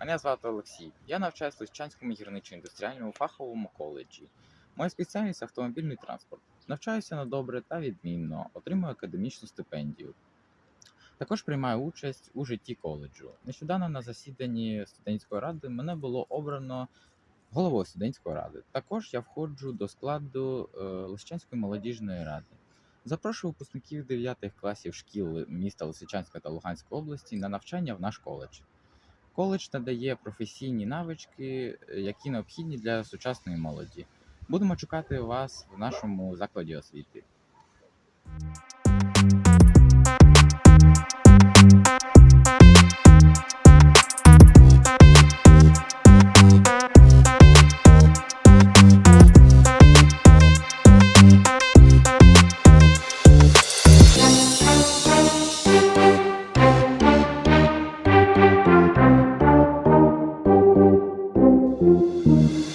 Мене звати Олексій. Я навчаюсь в Лисичанському гірничо-індустріальному фаховому коледжі. Моя спеціальність автомобільний транспорт. Навчаюся на добре та відмінно, отримую академічну стипендію. Також приймаю участь у житті коледжу. Нещодавно на засіданні студентської ради мене було обрано головою студентської ради. Також я входжу до складу е, Лисичанської молодіжної ради. Запрошую випускників 9 класів шкіл міста Лисичанська та Луганської області на навчання в наш коледж. Коледж надає професійні навички, е, які необхідні для сучасної молоді. Будемо чекати вас в нашому закладі освіти. Música